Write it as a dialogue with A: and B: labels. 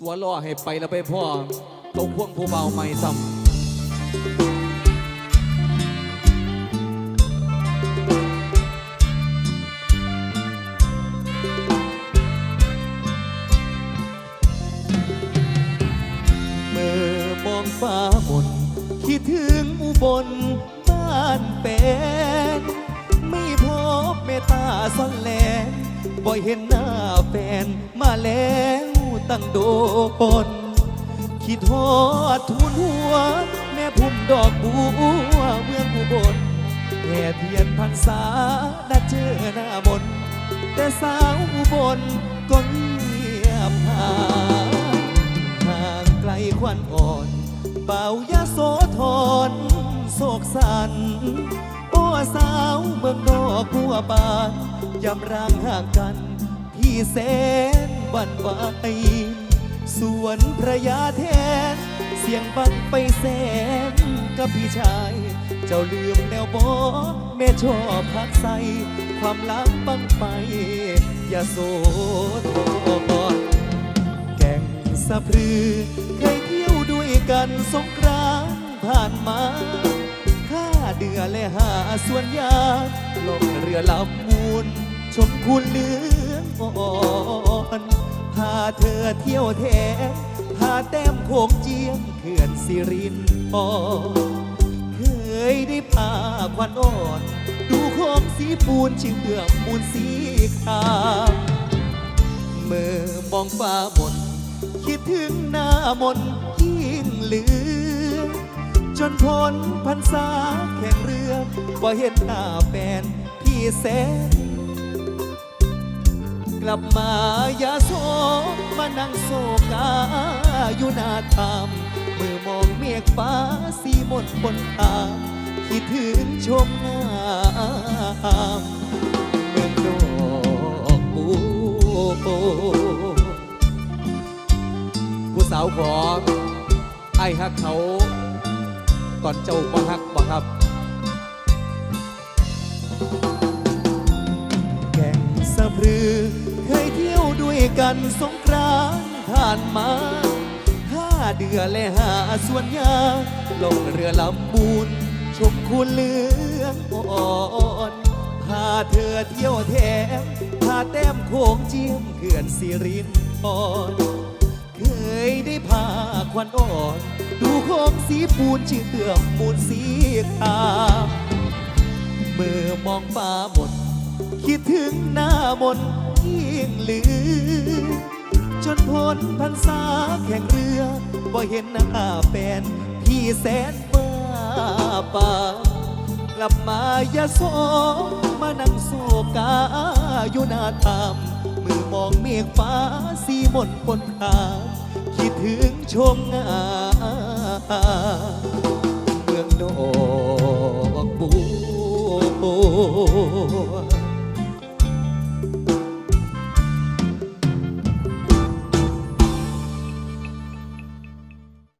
A: ตัวล่อให้ไปแล้วไปพ่อตรงพวงผู้เบาไม่ซ้ำเมื่อมองฟ้ามนคิดถึงอุบลบ้านเป็นไม่พบเมตตาซ่อนแลนบ่เห็นหน้าแฟนมาแล้ว ตั้งโดปนคิดทอดทูนหัว แม่พุ่มดอกบัวเมืองอุบลแห่เทียนพรรษานัดเจอหน้ามนแต่สาวอุบลก็เงียบหายห่างไกลควันอ่อนเบายาโสธรโศกสันโอ้สาวเมืองนอกบัวบานยำร่างห่างกัน พี่แสน หวันไหวสวนพระยาแทน เสียงบังไปแสนกับพี่ชาย เจ้าลืมแล้วบอแม่ชอบพักใส ความลับบังไป อย่าโสธรแก่งสะพรือเคยเที่ยวด้วยกันสงกรานผ่านมาข้าเดือและหาส่วนยาลงเรือลำมูลชมคุณเลืองอ่อน เธอเที่ยวแทนพาแต้มโขงเจียมเขื่อนสิรินทรเคยได้พาควันอ่อน ดูโของสีปูนชื่อเอื้อมมูลสีขาวเมื่อมองฟ้ามนคิดถึงหน้ามนยิ่งเหลือ จนพ้นพรรษาแข่งเรือว่าเห็นหน้าแฟนพี่แสน ลับมายาโสมานั่งโศกาอยู่หน้าธรรมมือมองเมฆฟ้าสีมนบนทางคิดถึงชมงามเมืองดอกบัวผู้สาวขอไอ้ฮักเขา ตอนเจ้าบ่ฮักบ่ครับแก่งสะพรือ กันสงกรานผ่านมาห้าเดือนและหาส่วนยาลงเรือลำบูนชมคุณเหลืองอ่อนพาเธอเที่ยวแถมพาแต้มโขงเจียมเขื่อนสิรินทรเคยได้พาควันอ่อน ดูโของสีปูนชื่อเตื่อมมูลสีขาวเมื่อมองฟ้าหมด คิดถึงหน้ามน ยิ่งเหลือ จนพ้นพรรษาแข่งเรือบ่เห็นหน้าแฟนพี่แสนบ้าป่ากลับมายาโสมานั่งโศกาอยู่หน้าธรรมมือมองเมฆฟ้าสีมนบนทางคิดถึงชมงาเมืองดอกบัว